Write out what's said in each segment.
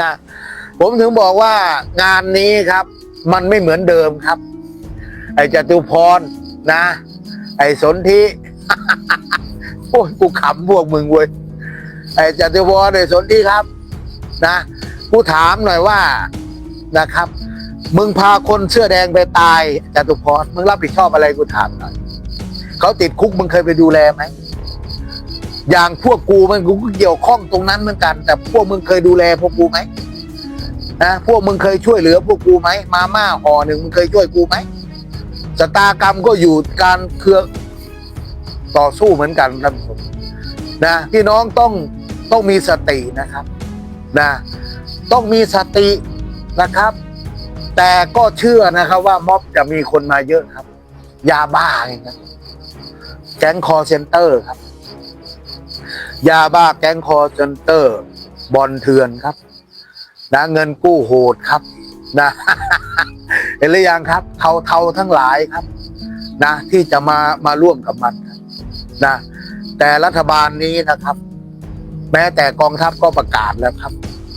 นะ ผมถึงบอกว่างานนี้ครับ มันไม่เหมือนเดิมครับ ไอ้จตุพรนะ ไอ้สนธิโอ้ยกูขำพวกมึงเว้ยไอ้จตุพรไอ้สนธิครับ นะกูถามหน่อยว่านะครับ มึงพาคนเสื้อแดงไปตายจตุพรมึงรับผิดชอบอะไรกูถามหน่อยเขาติดคุกมึงเคยไปดูแลไหม อย่างพวกกูมันกูก็เกี่ยวข้องตรงนั้นเหมือนกัน แต่พวกมึงเคยดูแลพวกกูไหมนะพวกมึงเคยช่วยเหลือพวกกูไหมมาม่าห่อหนึ่งมึงเคยช่วยกูไหมชะตากรรมก็อยู่การเครือต่อสู้เหมือนกันท่านผู้ชมนะพี่น้องต้องต้องมีสตินะครับนะต้องมีสตินะครับ แต่ก็เชื่อนะครับว่าม็อบจะมีคนมาเยอะครับ ยาบ้าไงครับแก๊งคอเซนเตอร์ครับ ยาบ้าแก๊งคอเซนเตอร์ บอลเถื่อนครับ นะเงินกู้โหดครับนะเห็นหรือยังครับเทาเทาทั้งหลายครับ นะ ที่จะมามาร่วมกับมันนะ แต่รัฐบาลนี้นะครับ แม้แต่กองทัพก็ประกาศแล้วครับ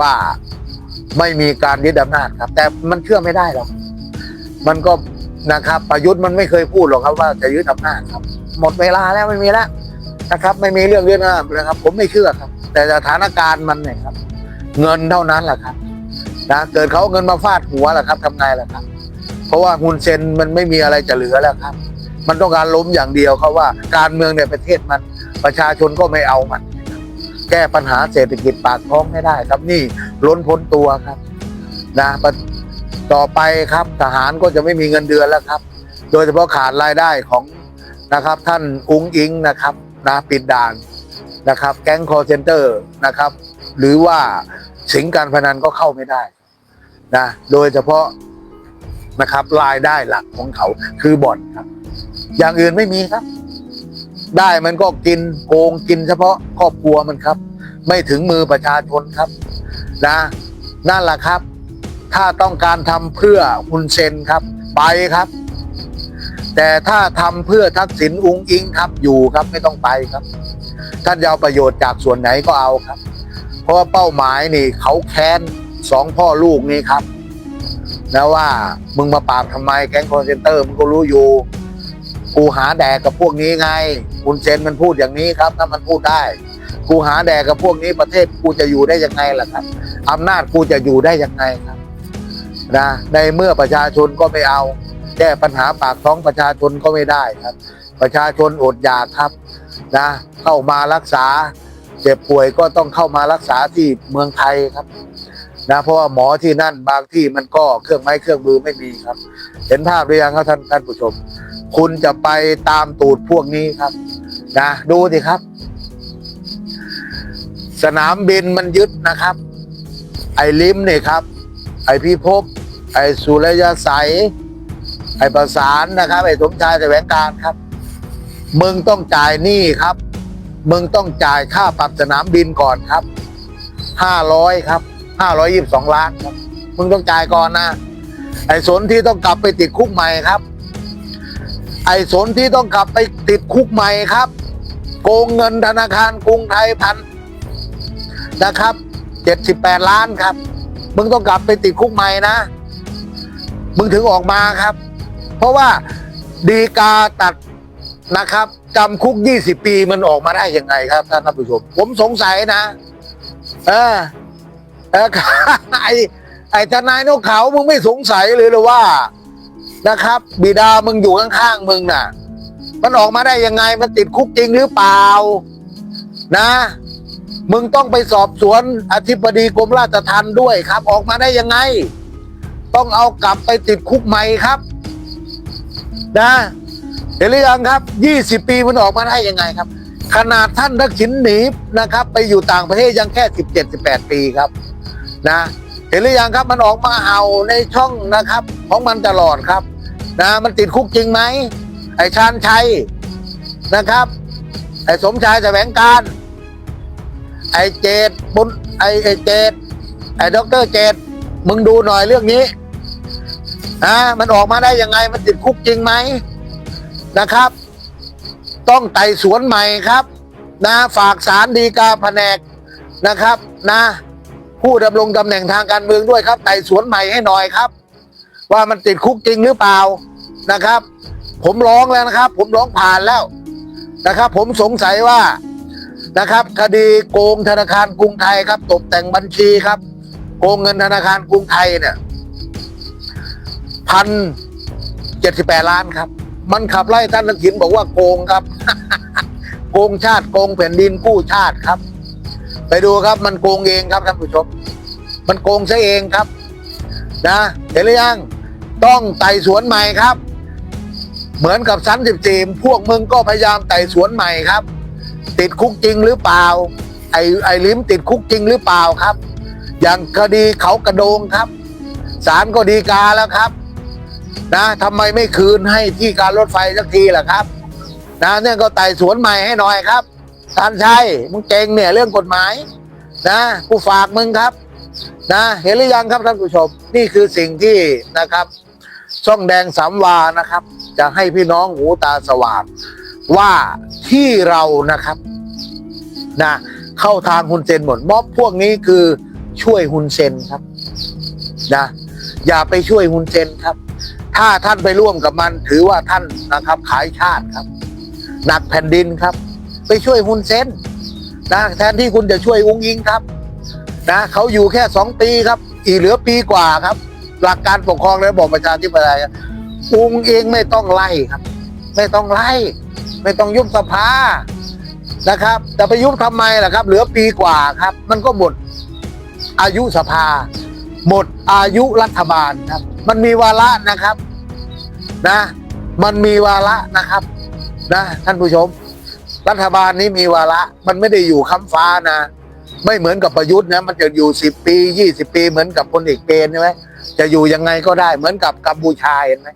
ว่าไม่มีการยึดอำนาจครับ แต่มันเชื่อไม่ได้หรอกมันก็นะครับ ประยุทธ์มันไม่เคยพูดหรอกครับว่าจะยึดอำนาจครับ หมดเวลาแล้วไม่มีแล้ว นะครับ ไม่มีเรื่องยึดอำนาจแล้วครับ ผมไม่เชื่อครับ แต่สถานการณ์มันเนี่ยครับ เงินเท่านั้นแหละครับนะเกิดเขาเงินมาฟาดหัวแหละครับทำไงล่ะครับ เพราะว่าฮุนเซนมันไม่มีอะไรจะเหลือแล้วครับ มันต้องการล้มอย่างเดียวเขาว่าการเมืองในประเทศมัน ประชาชนก็ไม่เอามัน แก้ปัญหาเศรษฐกิจปากท้องไม่ได้ครับนี่ล้นพ้นตัวครับนะปะต่อไปครับทหารก็จะไม่มีเงินเดือนแล้วครับ โดยเฉพาะขาดรายได้ของนะครับ ท่านอุ้งอิงนะครับ นะปิดด่านนะครับ แก๊งคอร์เซนเตอร์นะครับ หรือว่าสิงการพนันก็เข้าไม่ได้นะโดยเฉพาะนะครับรายได้หลักของเขาคือบ่อนครับ อย่างอื่นไม่มีครับ ได้มันก็กินโกงกินเฉพาะครอบครัวมันครับ ไม่ถึงมือประชาชนครับนะนั่นแหละครับ ถ้าต้องการทำเพื่อฮุนเซนครับ ไปครับ แต่ถ้าทำเพื่อทักษิณอุงอิงครับอยู่ครับไม่ต้องไปครับ ท่านจะเอาประโยชน์จากส่วนไหนก็เอาครับ เพราะว่าเป้าหมายนี่เขาแค้นสองพ่อลูกนี่ครับนะว่ามึงมาปราบทำไมแก๊งคอนเซนเตอร์มึงก็รู้อยู่กูหาแดกกับพวกนี้ไงคุณเซนมันพูดอย่างนี้ครับ ถ้ามันพูดได้ กูหาแดกกับพวกนี้ประเทศกูจะอยู่ได้ยังไงล่ะครับอำนาจกูจะอยู่ได้ยังไงครับนะในเมื่อประชาชนก็ไม่เอา แก้ปัญหาปากท้องประชาชนก็ไม่ได้ครับ ประชาชนอดอยากครับนะเข้ามารักษา เจ็บป่วยก็ต้องเข้ามารักษาที่เมืองไทยครับนะเพราะว่าหมอที่นั่นบางที่มันก็เครื่องไม้เครื่องมือไม่มีครับ เห็นภาพหรือยังครับท่านท่านผู้ชม คุณจะไปตามตูดพวกนี้ครับนะดูสิครับ สนามบินมันยึดนะครับ ไอ้ลิมเนี่ยครับ ไอ้พี่ภพไอ้สุรยาใสย ไอ้ประสานนะครับ ไอ้สมชายแสวงการครับ มึงต้องจ่ายหนี้ครับ มึงต้องจ่ายค่าปรับสนามบินก่อนครับห้าร้อยครับห้าร้อยยี่สิบสองล้านครับ มึงต้องจ่ายก่อนนะ ไอ้สนที่ต้องกลับไปติดคุกใหม่ครับ ไอ้สนที่ต้องกลับไปติดคุกใหม่ครับ โกงเงินธนาคารกรุงไทยพันนะครับเจ็ดสิบแปดล้านครับ มึงต้องกลับไปติดคุกใหม่นะ มึงถึงออกมาครับ เพราะว่าดีกาตัดนะครับจำคุกยี่สิบปีมันออกมาได้ยังไงครับท่านท่านผู้ชม ผมสงสัยนะ เออเออไอไอทนายนกเขามึงไม่สงสัยเลยหรือว่านะครับ บิดามึงอยู่ข้างๆมึงน่ะ มันออกมาได้ยังไงมันติดคุกจริงหรือเปล่า นะ มึงต้องไปสอบสวนอธิบดีกรมราชทัณฑ์ด้วยครับ ออกมาได้ยังไง ต้องเอากลับไปติดคุกใหม่ครับ นะเห็นหรือยังครับ 20 ปีมันออกมาได้ยังไงครับ ขนาดท่านทักษิณหนีนะครับ ไปอยู่ต่างประเทศยังแค่ 17 18 ปีครับนะเห็นหรือยังครับมันออกมาเห่าในช่องนะครับ ของมันตลอดครับนะมันติดคุกจริงไหมไอ้ชาญชัยนะครับ ไอ้สมชายแสวงการ ไอ้เจดบุญไอ้ไอ้เจดไอ้ด็อกเตอร์เจดมึงดูหน่อยเรื่องนี้ อ่ามันออกมาได้ยังไงมันติดคุกจริงไหมนะครับ ต้องไต่สวนใหม่ครับ นะฝากสารดีกาแผนกนะครับนะผู้ดำรงตำแหน่งทางการเมืองด้วยครับไต่สวนใหม่ให้หน่อยครับ ว่ามันติดคุกจริงหรือเปล่านะครับ ผมร้องแล้วนะครับ ผมร้องผ่านแล้วนะครับ ผมสงสัยว่านะครับ คดีโกงธนาคารกรุงไทยครับตกแต่งบัญชีครับ โกงเงินธนาคารกรุงไทยเนี่ย พันเจ็ดสิบแปดล้านครับ มันขับไล่ท่านทักษิณบอกว่าโกงครับ โกงชาติโกงแผ่นดินกู้ชาติครับ ไปดูครับมันโกงเองครับท่านผู้ชม มันโกงซะเองครับ นะเห็นหรือยังต้องไต่สวนใหม่ครับ เหมือนกับชั้นสิบสี่พวกมึงก็พยายามไต่สวนใหม่ครับ ติดคุกจริงหรือเปล่า ไอ้ไอ้ลิมติดคุกจริงหรือเปล่าครับ อย่างคดีเขากระโดงครับศาลก็ดีกาแล้วครับ นะทำไมไม่คืนให้ที่การรถไฟสักทีล่ะครับ นะเนี่ยก็ไต่สวนใหม่ให้หน่อยครับท่านชัยมึงเก่งเนี่ยเรื่องกฎหมาย นะกูฝากมึงครับ นะเห็นหรือยังครับท่านผู้ชม นี่คือสิ่งที่นะครับช่องแดงสามวานะครับ จะให้พี่น้องหูตาสว่างว่าที่เรานะครับนะเข้าทางฮุนเซนหมดม็อบพวกนี้คือช่วยฮุนเซนครับนะอย่าไปช่วยฮุนเซนครับ ถ้าท่านไปร่วมกับมัน ถือว่าท่านนะครับขายชาติครับ หนักแผ่นดินครับ ไปช่วยฮุนเซนนะแทนที่คุณจะช่วยอุ้งยิงครับนะเขาอยู่แค่สองปีครับ อีเหลือปีกว่าครับ หลักการปกครองและระบอบประชาธิปไตยอุ้งเองไม่ต้องไล่ครับ ไม่ต้องไล่ ไม่ต้องยุบสภานะครับแต่ไปยุบทำไมล่ะครับ เหลือปีกว่าครับ มันก็หมดอายุสภา หมดอายุรัฐบาลครับ มันมีวาระนะครับ นะ มันมีวาระนะครับ นะ ท่านผู้ชม รัฐบาลนี้มีวาระ มันไม่ได้อยู่ค้ำฟ้านะ ไม่เหมือนกับประยุทธ์นะมันจะอยู่สิบปียี่สิบปี เหมือนกับพลเอกเปรมใช่ไหมจะอยู่ยังไงก็ได้เหมือนกับกัมพูชาเห็นไหม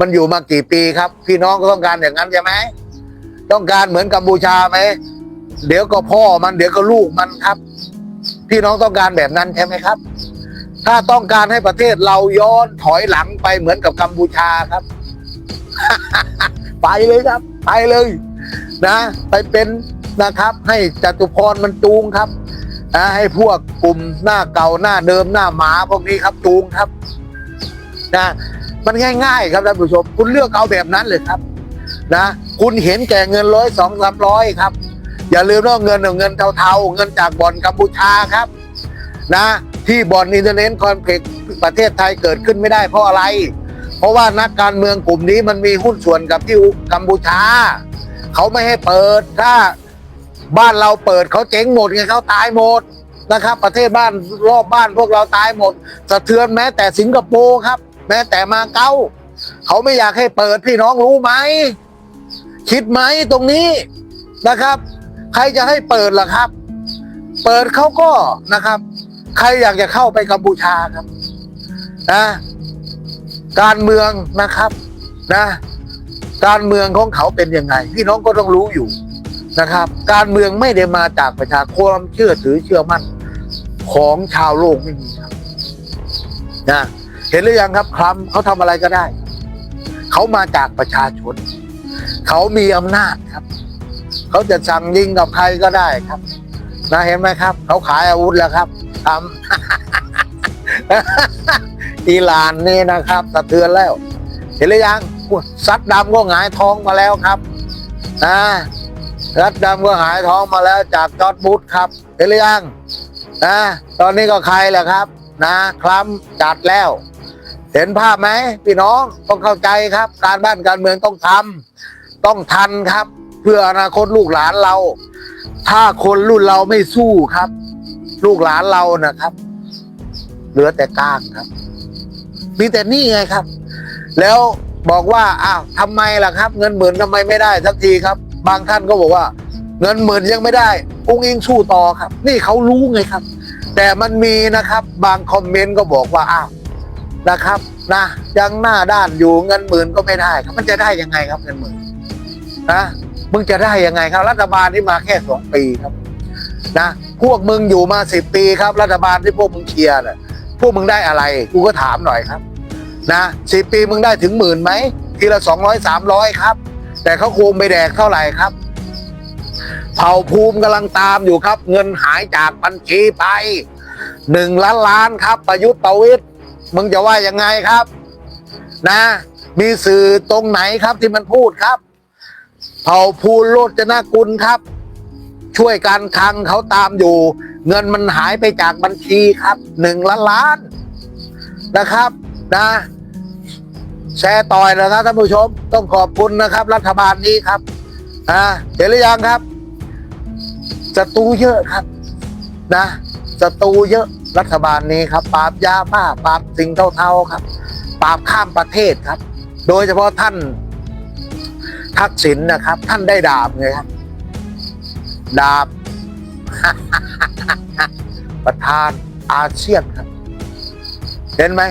มันอยู่มากี่ปีครับ พี่น้องก็ต้องการอย่างนั้นใช่ไหมต้องการเหมือนกัมพูชาไหมเดี๋ยวก็พ่อมันเดี๋ยวก็ลูกมันครับ พี่น้องต้องการแบบนั้นใช่ไหมครับ ถ้าต้องการให้ประเทศเราย้อนถอยหลังไปเหมือนกับกัมพูชาครับ ไปเลยครับ ไปเลย นะ ไปเป็นนะครับ ให้จตุพรมันจูงครับนะให้พวกกลุ่มหน้าเก่าหน้าเดิมหน้าหมาพวกนี้ครับจูงครับ นะ มันง่าย ๆ ครับท่านผู้ชม คุณเลือกเอาแบบนั้นเลยครับ นะ คุณเห็นแก่เงินร้อยสองสามร้อยครับ อย่าลืมว่าเงินเงินเทาๆ เงินจากบ่อนกัมพูชาครับ นะ ที่บ่อนอินเทอร์เน็ตคอนเพล็กซ์ประเทศไทยเกิดขึ้นไม่ได้เพราะอะไร เพราะว่านักการเมืองกลุ่มนี้มันมีหุ้นส่วนกับที่กัมพูชา เขาไม่ให้เปิดถ้าบ้านเราเปิดเขาเจ๊งหมดไงเขาตายหมดนะครับ ประเทศบ้านรอบบ้านพวกเราตายหมด สะเทือนแม้แต่สิงคโปร์ครับ แม้แต่มาเก๊าเขาไม่อยากให้เปิดพี่น้องรู้ไหมคิดไหมตรงนี้นะครับ ใครจะให้เปิดล่ะครับ เปิดเขาก็นะครับ ใครอยากจะเข้าไปกัมพูชาครับนะ การเมืองนะครับนะ การเมืองของเขาเป็นยังไงพี่น้องก็ต้องรู้อยู่นะครับ การเมืองไม่ได้มาจากประชาชนคมเชื่อถือเชื่อมั่นของชาวโลกไม่มีครับนะเห็นหรือยังครับคลัมเขาทำอะไรก็ได้ เขามาจากประชาชน เขามีอำนาจครับ เขาจะสั่งยิงกับใครก็ได้ครับนะเห็นไหมครับ เขาขายอาวุธแล้วครับทำ อิหร่านนี่นะครับสะเทือนแล้ว เห็นหรือยังซัดดำก็หงายท้องมาแล้วครับนะซัดดำก็หงายท้องมาแล้วจากจอร์ดบุชครับ เห็นหรือยังนะตอนนี้ก็ใครแหละครับ นะคล้ำจัดแล้ว เห็นภาพไหมพี่น้องต้องเข้าใจครับ การบ้านการเมืองต้องทำต้องทันครับ เพื่ออนาคตลูกหลานเรา ถ้าคนรุ่นเราไม่สู้ครับ ลูกหลานเรานะครับ เหลือแต่ก้างครับ มีแต่นี่ไงครับ แล้วบอกว่าอ้าวทำไมล่ะครับ เงินหมื่นทำไมไม่ได้สักทีครับ บางท่านก็บอกว่า เงินหมื่นยังไม่ได้อุ้งอิงสู้ต่อครับ นี่เขารู้ไงครับ แต่มันมีนะครับ บางคอมเมนต์ก็บอกว่าอ้าวนะครับนะยังหน้าด้านอยู่เงินหมื่นก็ไม่ได้ครับมันจะได้ยังไงครับเงินหมื่นนะมึงจะได้ยังไงครับ รัฐบาลที่มาแค่สองปีครับนะพวกมึงอยู่มาสิบปีครับ รัฐบาลที่พวกมึงเชียร์น่ะพ วกมึงได้อะไร กูก็ถามหน่อยครับ นะสิปีมึงได้ถึงหมื่นไหมทีละสองร้อยสามร้อยครับ แต่เขาโกงไปแดกเท่าไหร่ครับ เผ่าภูมิกำลังตามอยู่ครับ เงินหายจากบัญชีไปหนึ่งล้านล้านครับ ประยุทธ์ประวิตยมึงจะว่ายังไงครับ นะ มีสื่อตรงไหนครับที่มันพูดครับ เผ่าภูลโรจนกุลครับ ช่วยการคังเขาตามอยู่ เงินมันหายไปจากบัญชีครับหนึ่งล้านล้านนะครับนะแชร์ต่อยนะครับท่านผู้ชม ต้องขอบคุณนะครับ รัฐบาลนี้ครับอ่าเห็นหรือยังครับศัตรูเยอะครับ นะศัตรูเยอะรัฐบาลนี้ครับ ปราบยาบ้าปราบสิ่งเท่าๆครับ ปราบข้ามประเทศครับ โดยเฉพาะท่านทักษิณนะครับ ท่านได้ดาบไงครับ ดาบ ประธานอาเซียนครับ เห็นไหม